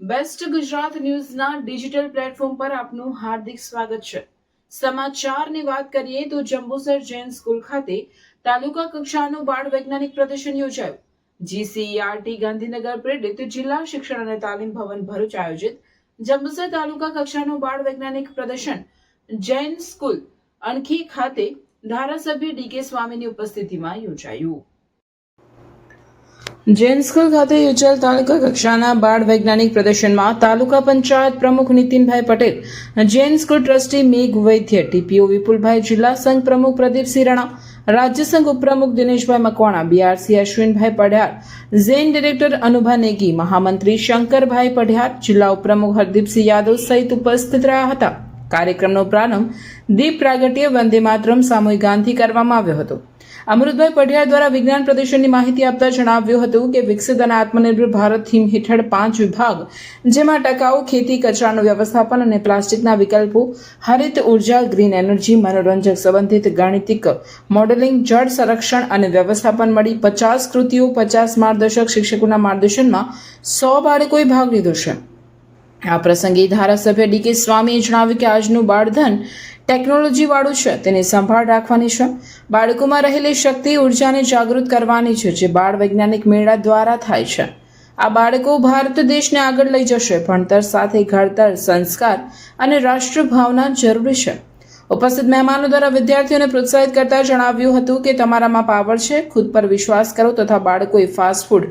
Best Gujarat ન્યૂઝના digital platform પર આપનું હાર્દિક સ્વાગત છે. સમાચારની વાત કરીએ તો જંબુસર જૈન સ્કૂલ ખાતે તાલુકા કક્ષાનું બાળ વૈજ્ઞાનિક પ્રદર્શન યોજાયું. જીસીઆરટી ગાંધીનગર પ્રેરિત જિલ્લા શિક્ષણ અને તાલીમ ભવન ભરૂચ આયોજિત જંબુસર તાલુકા કક્ષાનું બાળ વૈજ્ઞાનિક પ્રદર્શન જૈન સ્કૂલ અણખી ખાતે ધારાસભ્ય ડીકે સ્વામીની ઉપસ્થિતિમાં યોજાયું. જૈન સ્કૂલ ખાતે યોજાયેલ તાલુકા કક્ષાના બાળ વૈજ્ઞાનિક પ્રદર્શનમાં તાલુકા પંચાયત પ્રમુખ Nitinbhai Patel, Jain school trustee Megh Vaidya TPO વિપુલભાઈ જિલ્લા, સંઘ પ્રમુખ પ્રદીપસિંહ રાણા, રાજ્ય સંઘ ઉપપ્રમુખ દિનેશભાઈ મકવાણા બીઆરસી અશ્વિનભાઈ પઢિયાર ઝેન ડિરેક્ટર અનુભા નેગી, મહામંત્રી શંકરભાઈ પઢિયાર જિલ્લા ઉપપ્રમુખ હરદીપસિંહ યાદવ સહિત ઉપસ્થિત રહ્યા હતા. કાર્યક્રમનો પ્રારંભ દીપ પ્રાગટ્ય વંદે માતરમ સામૂહિક ગાંધી કરવામાં આવ્યો હતો. અમૃતભાઈ પઢિયાર દ્વારા વિજ્ઞાન પ્રદર્શનની માહિતી આપતા જણાવ્યું હતું કે વિકસિત અને આત્મનિર્ભર ભારત થીમ હેઠળ પાંચ વિભાગ, જેમાં ટકાઉ, ખેતી, કચરાનું વ્યવસ્થાપન અને પ્લાસ્ટિકના વિકલ્પો, હરિત ઊર્જા, ગ્રીન એનર્જી, મનોરંજક સંબંધિત ગાણિતિક મોડેલિંગ, જળ સંરક્ષણ અને વ્યવસ્થાપન મળી પચાસ કૃતિઓ, પચાસ માર્ગદર્શક શિક્ષકોના માર્ગદર્શનમાં સો બાળકોએ ભાગ લીધો છે. આ પ્રસંગે ધારાસભ્ય ડીકે સ્વામીએ જણાવ્યું કે આજનું બાળધન ટેકનોલોજી વાળું છે, તેની સંભાળ રાખવાની છે. બાળકોમાં રહેલી શક્તિ, ઉર્જાને જાગૃત કરવાની છે, જે બાળ વૈજ્ઞાનિક મેળા દ્વારા થાય છે. આ બાળકો ભારત દેશને આગળ લઈ જશે, ભણતર સાથે ઘડતર, સંસ્કાર અને રાષ્ટ્રભાવના જરૂરી છે. ઉપસ્થિત મહેમાનો દ્વારા વિદ્યાર્થીઓને પ્રોત્સાહિત કરતા જણાવ્યું હતું કે તમારામાં પાવર છે, ખુદ પર વિશ્વાસ કરો તથા બાળકોએ ફાસ્ટ ફૂડ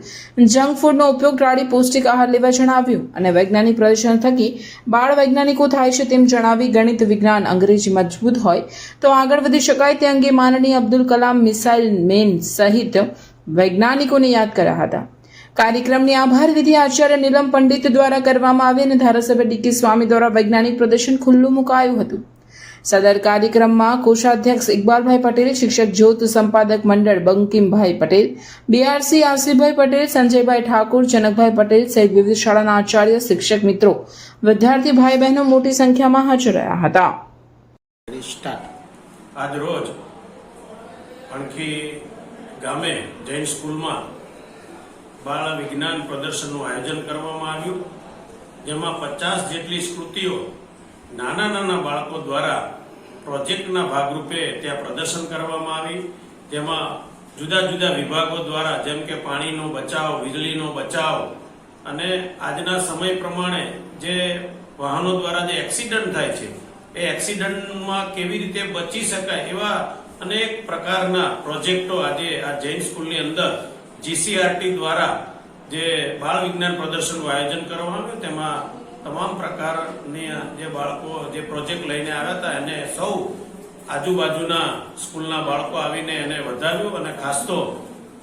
જંક ફૂડનો ઉપયોગ ટાળી પૌષ્ટિક આહાર લેવા જણાવ્યું અને વૈજ્ઞાનિક પ્રદર્શન થકી બાળ વૈજ્ઞાનિકો થાય છે તેમ જણાવી ગણિત વિજ્ઞાન અંગ્રેજી મજબૂત હોય તો આગળ વધી શકાય તે અંગે માનનીય અબ્દુલ કલામ મિસાઇલ મેન સહિત વૈજ્ઞાનિકોને યાદ કર્યા હતા. કાર્યક્રમની આભાર વિધિ આચાર્ય નીલમ પંડિત દ્વારા કરવામાં આવી અને ધારાસભ્ય ડીકે સ્વામી દ્વારા વૈજ્ઞાનિક પ્રદર્શન ખુલ્લું મુકાયું હતું. સદર કાર્યક્રમમાં કોષાધ્યક્ષ ઇકબાલભાઈ પટેલ, શિક્ષક જ્યોત સંપાદક મંડળ બંકિમભાઈ પટેલ, બીઆરસી આસિફભાઈ પટેલ, સંજયભાઈ ઠાકુર, જનકભાઈ પટેલ સહિત વિવિધ શાળાના આચાર્ય, શિક્ષક મિત્રો. વિદ્યાર્થી ભાઈ બહેનો મોટી સંખ્યામાં હાજર રહ્યા હતા. આજ રોજ અણખી ગામે જૈન સ્કૂલમાં બાળ વિજ્ઞાન પ્રદર્શનનું આયોજન કરવામાં આવ્યું, જેમાં પચાસ જેટલી સ્કૃતિઓ નાના નાના બાળકો દ્વારા પ્રોજેક્ટના ભાગરૂપે ત્યાં પ્રદર્શન કરવામાં આવી. તેમાં જુદા જુદા વિભાગો દ્વારા, જેમ કે પાણીનો બચાવ, વીજળીનો બચાવ અને આજના સમય પ્રમાણે જે વાહનો દ્વારા જે એક્સિડન્ટ થાય છે, એ એક્સિડન્ટમાં કેવી રીતે બચી શકાય એવા અનેક પ્રકારના પ્રોજેક્ટો આજે આ જૈન સ્કૂલની અંદર જીસીઆરટી દ્વારા જે બાળ વિજ્ઞાન પ્રદર્શનનું આયોજન કરવામાં આવ્યું. તેમાં તમામ પ્રકારની જે બાળકો, જે પ્રોજેક્ટ લઈને આવ્યા હતા, એને સૌ આજુબાજુના સ્કૂલના બાળકો આવીને એને વધાવ્યું અને ખાસ તો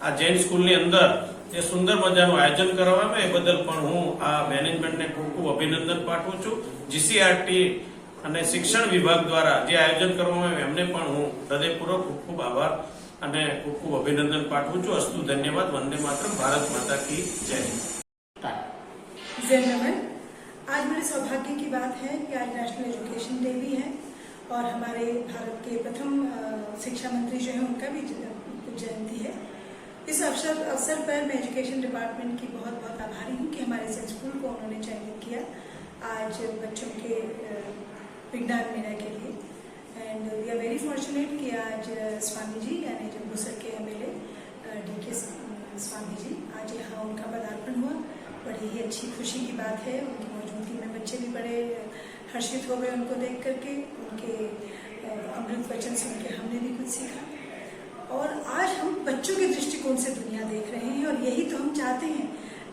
આ જૈન સ્કૂલની અંદર જે સુંદર મજાનું આયોજન કરવામાં એ બદલ પણ હું આ મેનેજમેન્ટને ખૂબ ખૂબ અભિનંદન પાઠવું છું. જીસીઆરટી અને શિક્ષણ વિભાગ દ્વારા જે આયોજન કરવામાં આવ્યું, એમને પણ હું હૃદયપૂર્વક ખૂબ ખૂબ આભાર અને ખૂબ ખૂબ અભિનંદન પાઠવું છું. અસ્તુ ધન્યવાદ. વંદે માત્ર ભારત માતા કી જય. હિન્દ आज बड़े सौभाग्य की बात है कि आज नेशनल एजुकेशन डे भी है और हमारे भारत के प्रथम शिक्षा मंत्री जो है उनका भी जयंती है। इस अवसर अवसर पर मैं एजुकेशन डिपार्टमेंट की बहुत बहुत आभारी हूँ कि हमारे इस स्कूल को उन्होंने चयनित किया आज बच्चों के विज्ञान मेला के लिए। And we are very fortunate कि आज स्वामी जी यानी जम्बूसर के एम एल ए डी के स्वामी जी, आज यहाँ उनका पदार्पण हुआ। बड़ी ही अच्छी खुशी की बात है। उनकी मौजूदगी में बच्चे भी बड़े हर्षित हो गए उनको देख करके। उनके अमृत वचन सुन के हमने भी कुछ सीखा। और आज हम बच्चों के दृष्टिकोण से दुनिया देख रहे हैं और यही तो हम चाहते हैं।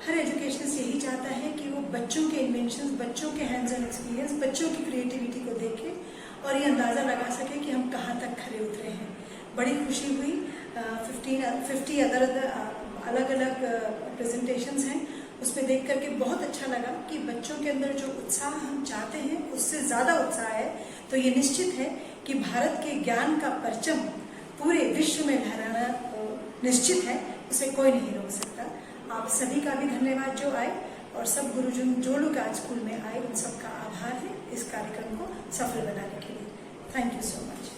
हर एजुकेशनिस्ट यही चाहता है कि वो बच्चों के इन्वेंशन बच्चों के हैंड्स ऑन एक्सपीरियंस बच्चों की क्रिएटिविटी को देखे और ये अंदाज़ा लगा सके कि हम कहाँ तक खड़े उतरे हैं। बड़ी खुशी हुई। फिफ्टीन फिफ्टी अदर अदर अलग अलग प्रेजेंटेशंस हैं, उसमें देख करके बहुत अच्छा लगा कि बच्चों के अंदर जो उत्साह हम चाहते हैं, उससे ज़्यादा उत्साह है। तो ये निश्चित है कि भारत के ज्ञान का परचम पूरे विश्व में लहराना निश्चित है, उसे कोई नहीं रोक सकता। आप सभी का भी धन्यवाद जो आए और सब गुरुजन जो लोग आज स्कूल में आए, उन सबका आभार है इस कार्यक्रम को सफल बनाने के लिए। Thank you so much